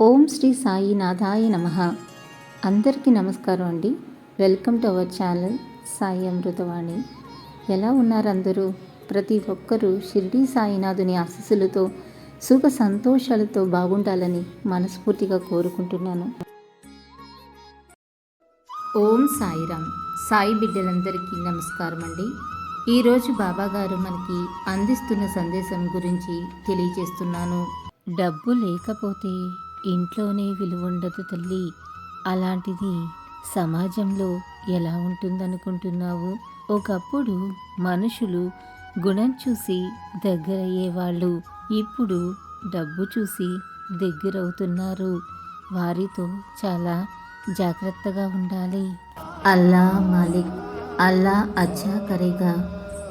ఓం శ్రీ సాయినాథాయ నమ. అందరికీ నమస్కారం అండి. Welcome to our channel Sai Amruthavani. ఎలా ఉన్నారు అందరూ? ప్రతి ఒక్కరూ షిర్డీ సాయినాథుని ఆశీస్సులతో సుఖ సంతోషాలతో బాగుండాలని మనస్ఫూర్తిగా కోరుకుంటున్నాను. ఓం సాయిరామ్. సాయి బిడ్డలందరికీ నమస్కారం అండి. ఈరోజు బాబాగారు మనకి అందిస్తున్న సందేశం గురించి తెలియజేస్తున్నాను. డబ్బు లేకపోతే ఇంట్లోనే విలువుండదు తల్లి. అలాంటిది సమాజంలో ఎలా ఉంటుందనుకుంటున్నావు? ఒకప్పుడు మనుషులు గుణం చూసి దగ్గరయ్యేవాళ్ళు. ఇప్పుడు డబ్బు చూసి దగ్గరవుతున్నారు. వారితో చాలా జాగ్రత్తగా ఉండాలి. అల్లా మాలిక్ అల్లా అచ్చా కరేగా.